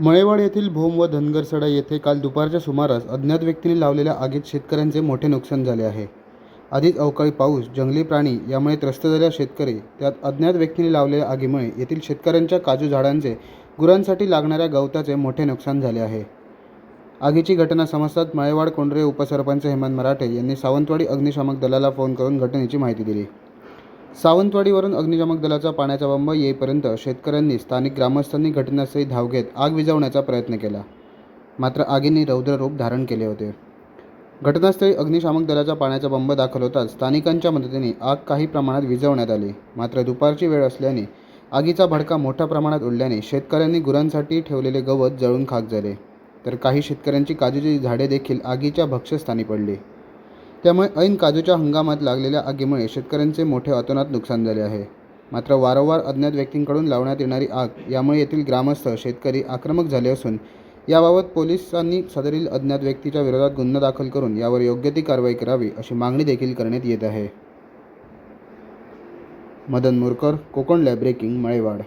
मळेवाड येथील भोम व धनगरसडा येथे काल दुपारच्या सुमारास अज्ञात व्यक्तींनी लावलेल्या आगीत शेतकऱ्यांचे मोठे नुकसान झाले आहे. आधीच अवकाळी पाऊस जंगली प्राणी यामुळे त्रस्त झालेला शेतकरी त्यात अज्ञात व्यक्तीने लावलेल्या आगीमुळे येथील शेतकऱ्यांच्या काजू झाडांचे गुरांसाठी लागणाऱ्या गवताचे मोठे नुकसान झाले आहे. आगीची घटना समजताच मळेवाड कोंढरे उपसरपंच हेमंत मराठे यांनी सावंतवाडी अग्निशामक दलाला फोन करून घटनेची माहिती दिली. सावंतवाडीवरून अग्निशामक दलाचा पाण्याचा बंब येईपर्यंत शेतकऱ्यांनी स्थानिक ग्रामस्थांनी घटनास्थळी धाव घेत आग विझवण्याचा प्रयत्न केला. मात्र आगीने रौद्र रूप धारण केले होते. घटनास्थळी अग्निशामक दलाचा पाण्याचा बंब दाखल होताच स्थानिकांच्या मदतीने आग काही प्रमाणात विझवण्यात आली. मात्र दुपारची वेळ असल्याने आगीचा भडका मोठ्या प्रमाणात उडल्याने शेतकऱ्यांनी गुरांसाठी ठेवलेले गवत जळून खाक झाले. तर काही शेतकऱ्यांची काजूची झाडे देखील आगीच्या भक्ष्यस्थानी पडली. त्यामुळे ऐन काजूच्या हंगामात लागलेल्या आगीमुळे शेतकऱ्यांचे मोठे अतोनात नुकसान झाले आहे. मात्र वारंवार अज्ञात व्यक्तींकडून लावण्यात येणारी आग यामुळे येथील ग्रामस्थ शेतकरी आक्रमक झाले असून याबाबत पोलिसांनी सदरील अज्ञात व्यक्तीच्या विरोधात गुन्हा दाखल करून यावर योग्य ती कारवाई करावी अशी मागणी देखील करण्यात येत आहे. Madan Morkar Konkan lab breaking Malewad.